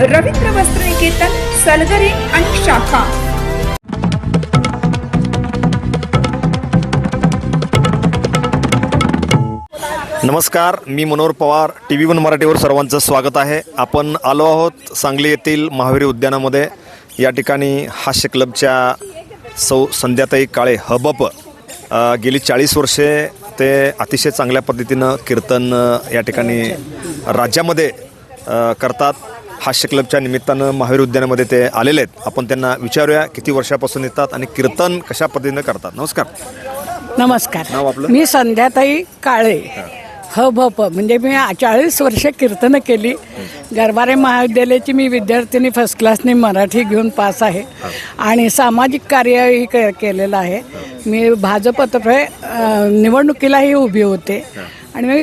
रवींद्र वस्त्र निकेतन सलगरे आणि शाखा. नमस्कार मी Manohar Pawar T V one मराठीवर सर्वांचं स्वागत आहे. आपण आलो आहोत सांगली येथील महावीर उद्यानामध्ये. या ठिकाणी हास्य क्लबच्या सौ संध्याताई काळे हबप गेली चाळीस वर्षे ते अतिशय चांगल्या पद्धतीनं कीर्तन या ठिकाणी राज्यामध्ये करतात. हास्य क्लबच्या निमित्तानं महावीर उद्यानामध्ये ते आलेले आहेत. आपण त्यांना विचारूया किती वर्षापासून येतात आणि कीर्तन कशा पद्धतीनं करतात. नमस्कार. नमस्कार. नाव आपलं? मी संध्याताई काळे. ह भ प म्हणजे मी चाळीस वर्ष कीर्तनं केली. गरबारे महाविद्यालयाची मी विद्यार्थिनी फर्स्ट क्लासने मराठी घेऊन पास आहे. आणि सामाजिक कार्यही के केलेलं आहे. मी भाजपतर्फे निवडणुकीलाही उभी होते. आणि मी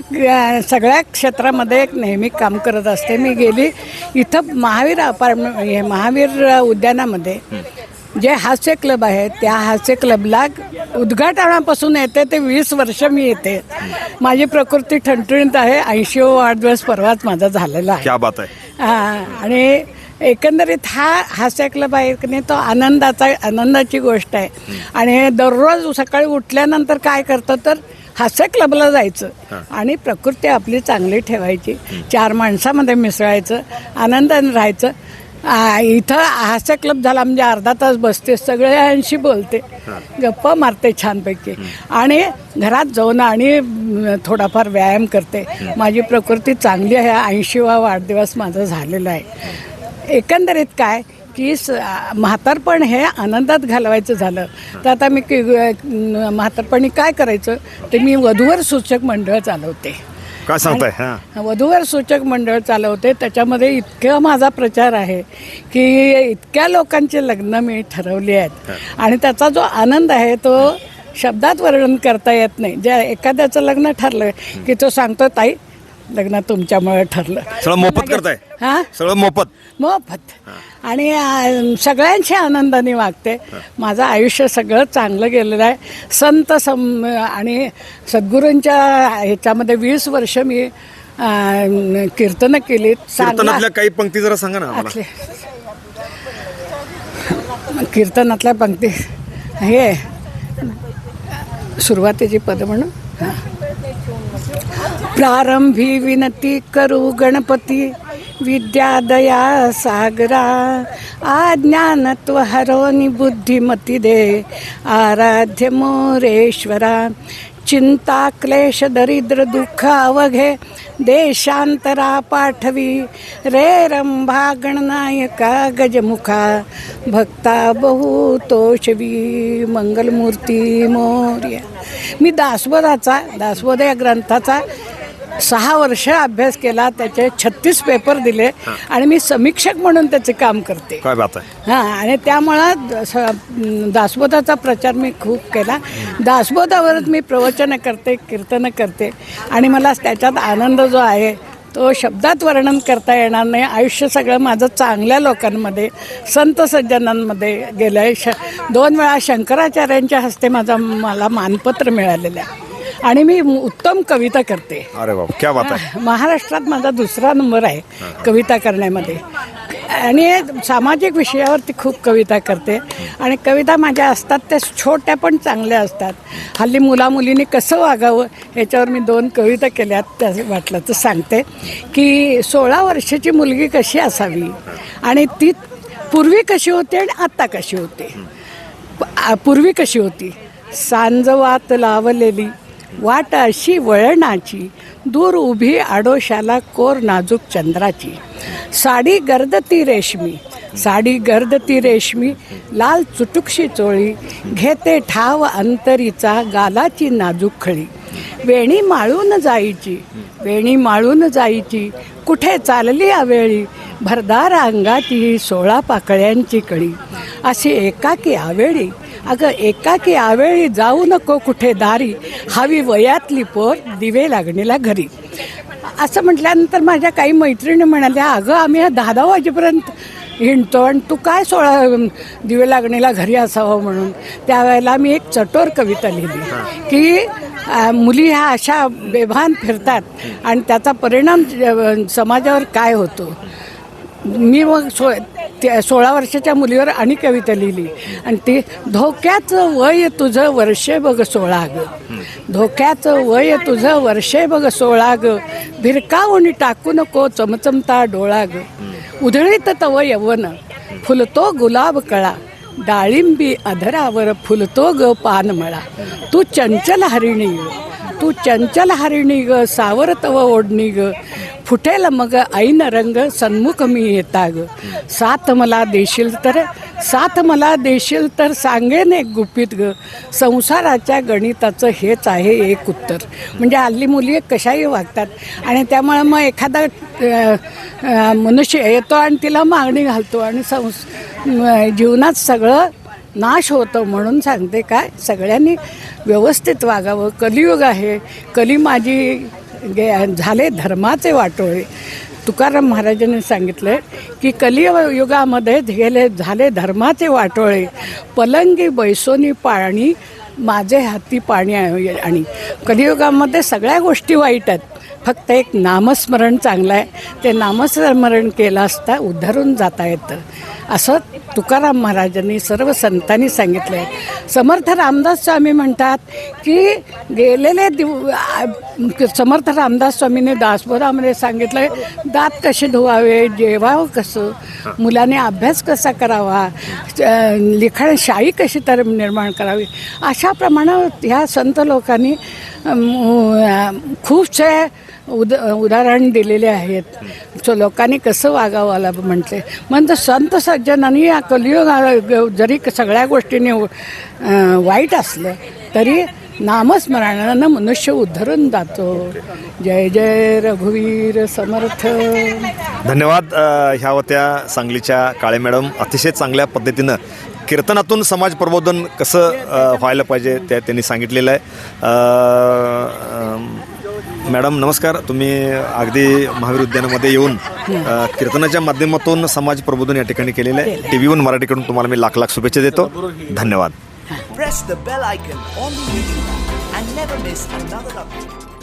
सगळ्या क्षेत्रामध्ये एक नेहमी काम करत असते. मी गेली इथं महावीर अपार्टमेंट हे महावीर उद्यानामध्ये. जे हास्य क्लब आहे त्या हास्य क्लबला उद्घाटनापासून येते ते वीस वर्ष मी येते. माझी प्रकृती ठणठणीत आहे ऐंशी वाढदिवस परवाच माझा झालेला आहे. क्या बात आहे. हा, आणि एकंदरीत हा हास्य क्लब आहे की नाही तो आनंदाचा आनंदाची गोष्ट आहे. आणि दररोज सकाळी उठल्यानंतर काय करतं तर हास्य क्लबला जायचं. आणि प्रकृती आपली चांगली ठेवायची. चार माणसामध्ये मिसळायचं आनंदाने राहायचं. इथं हास्य क्लब झाला म्हणजे अर्धा तास बसते सगळ्यांशी बोलते. गप्पा मारते छानपैकी. आणि घरात जाऊन आणि थोडाफार व्यायाम करते. माझी प्रकृती चांगली आहे ऐंशीवा वाढदिवस माझा झालेला आहे. एकंदरीत काय की स म्हातारपण हे आनंदात घालवायचं झालं. तर आता मी म्हातारपणी काय करायचं ते मी वधूवर सूचक मंडळ चालवते. काय सांगताय? हां. वधूवर सूचक मंडळ चालवते त्याच्यामध्ये इतका माझा प्रचार आहे की इतक्या लोकांचे लग्न मी ठरवली आहेत. आणि त्याचा जो आनंद आहे तो शब्दात वर्णन करता येत नाही. ज्या एखाद्याचं लग्न ठरलं की तो सांगतो ताई लग्न तुमच्यामुळे ठरलं. सगळं मोफत करताय? हा? सगळं मोफत? मोफत. आणि सगळ्यांशी आनंदाने वागते. माझं आयुष्य सगळं चांगलं गेलेलं आहे. संत सम आणि सद्गुरूंच्या ह्याच्यामध्ये वीस वर्ष मी कीर्तनं केली कीर्तनातल्या काही पंक्ती जरा सांगा ना आम्हाला. कीर्तनातल्या पंक्ती हे सुरुवातीची पद म्हणून? हां. प्रारंभी विनती करू गणपती विद्यादया सागरा आज्ञानत्व हरोनी बुद्धिमती दे आराध्य मोरेश्वरा चिंता क्लेश दरिद्र दुःख अवघे देशांतरा पाठवी रे रंभा गणनायका गजमुखा भक्ता बहुतोषवी मंगलमूर्ती मोर्या. मी दासबोधाचा दासबोध या ग्रंथाचा सहा वर्ष अभ्यास केला त्याचे छत्तीस पेपर दिले आणि मी समीक्षक म्हणून त्याचे काम करते. काय बात आहे. हां आणि त्यामुळं स- दासबोधाचा प्रचार मी खूप केला. दासबोधावरच मी प्रवचनं करते कीर्तनं करते. आणि मला त्याच्यात आनंद जो आहे तो शब्दात वर्णन करता येणार नाही. आयुष्य सगळं माझं चांगल्या लोकांमध्ये संत सज्जनांमध्ये गेलं आहे श दोन वेळा शंकराचार्यांच्या हस्ते माझा मला मानपत्र मिळालेलं आहे. आणि मी उत्तम कविता करते. अरे बाबा क्या बात आहे. महाराष्ट्रात माझा दुसरा नंबर आहे कविता करण्यामध्ये. आणि सामाजिक विषयावरती खूप कविता करते. आणि कविता माझ्या असतात त्या छोट्या पण चांगल्या असतात. हल्ली मुलामुलींनी कसं वागावं ह्याच्यावर मी दोन कविता केल्यात त्या वाटलं तर सांगते. की सोळा वर्षाची मुलगी कशी असावी आणि ती पूर्वी कशी होती आणि आत्ता कशी होते? पूर्वी कशी होती? सांजवात लावलेली वाट अशी वळणाची दूर उभी आडोशाला कोर नाजूक चंद्राची. साडी गर्दती रेशमी साडी गर्दती रेशमी लाल चुटुकशी चोळी घेते ठाव अंतरीचा गालाची नाजूक खळी. वेणी माळून जायची वेणी माळून जायची कुठे चालली आवेळी भरदार अंगाची सोळा पाकळ्यांची कळी. अशी एकाकी आवेळी अगं एकाकी आवेळी जाऊ नको कुठे दारी. हवी वयातली पोर दिवे लागणीला घरी. असं म्हटल्यानंतर माझ्या काही मैत्रिणी म्हणाल्या अगं आम्ही दहा दहा वाजेपर्यंत हिंडतो आणि तू काय सोळा दिवे लागणीला घरी असावं म्हणून? त्यावेळेला मी एक चटोर कविता लिहिली की मुली ह्या अशा बेभान फिरतात आणि त्याचा परिणाम समाजावर काय होतो? मी मग सो त्या सोळा वर्षाच्या मुलीवर आणि कविता लिहिली. आणि ती धोक्याचं वय तुझं वर्षे बघ सोळा ग धोक्याचं वय तुझं वर्षे बघ सोळा ग भिरकावणी टाकू नको चमचमता डोळा ग उधळीत तव यवन. फुलतो गुलाब कळा. डाळिंबी अधरावर फुलतो ग पानमळा तू चंचल हरिणी ग. तू चंचल हरिणी ग. सावर तव ओढणी ग. फुटेल मग ऐन रंग सन्मुख मी येता ग साथ मला देशील तर साथ मला देशील तर सांगेन एक गुपित ग. संसाराच्या गणिताचं हेच आहे एक उत्तर. म्हणजे हल्ली मुली कशाही वागतात. आणि त्यामुळे मग एखादा मनुष्य येतो आणि तिला मागणी घालतो आणि संस जीवनात सगळं नाश होतं म्हणून सांगते काय? सगळ्यांनी व्यवस्थित वागावं. कलियुग आहे. कली माझी गे झाले धर्माचे वाटोळे. तुकाराम महाराजांनी सांगितलं की कलियुगामध्ये गेले झाले धर्माचे वाटोळे. पलंगी बैसोनी पाणी माझे हाती पाणी आहे आणि. कलियुगामध्ये सगळ्या गोष्टी वाईट आहेत. फक्त एक नामस्मरण चांगलं आहे. ते नामस्मरण केलं असता उद्धरून जाता येतं. असं तुकाराम महाराजांनी सर्व संतांनी सांगितलं आहे समर्थ रामदास स्वामी म्हणतात की गेलेले दिव समर्थ रामदास स्वामीने दासबोधामध्ये सांगितलं आहे दात कसे धुवावे जेवावं कसं मुलाने अभ्यास कसा करावा लिखाण लिखाणशाही कशी तर निर्माण करावी. अशा प्रमाणात ह्या संत लोकांनी खूपशा खूपसे उद उदाहरण दिलेले आहेत. सो लोकांनी कसं वागावं म्हटले. म्हणजे संत सज्जनांनी या कलियुग जरी सगळ्या गोष्टींनी वाईट असलं तरी नामस्मरणानं मनुष्य उद्धरून जातो. जय जय रघुवीर समर्थ. धन्यवाद ह्या होत्या सांगलीच्या काळे मॅडम. अतिशय चांगल्या पद्धतीनं कीर्तनातून समाज प्रबोधन कसं व्हायला पाहिजे ते त्यांनी सांगितलेलं आहे. मॅडम नमस्कार. तुम्ही अगदी महावीर उद्यानामध्ये येऊन अ, कीर्तनाच्या माध्यमातून समाज प्रबोधन या ठिकाणी केलेलं आहे. टी व्ही वन मराठीकडून तुम्हाला मी लाख लाख शुभेच्छा देतो. धन्यवाद. Press the bell icon on the YouTube app and never miss another update.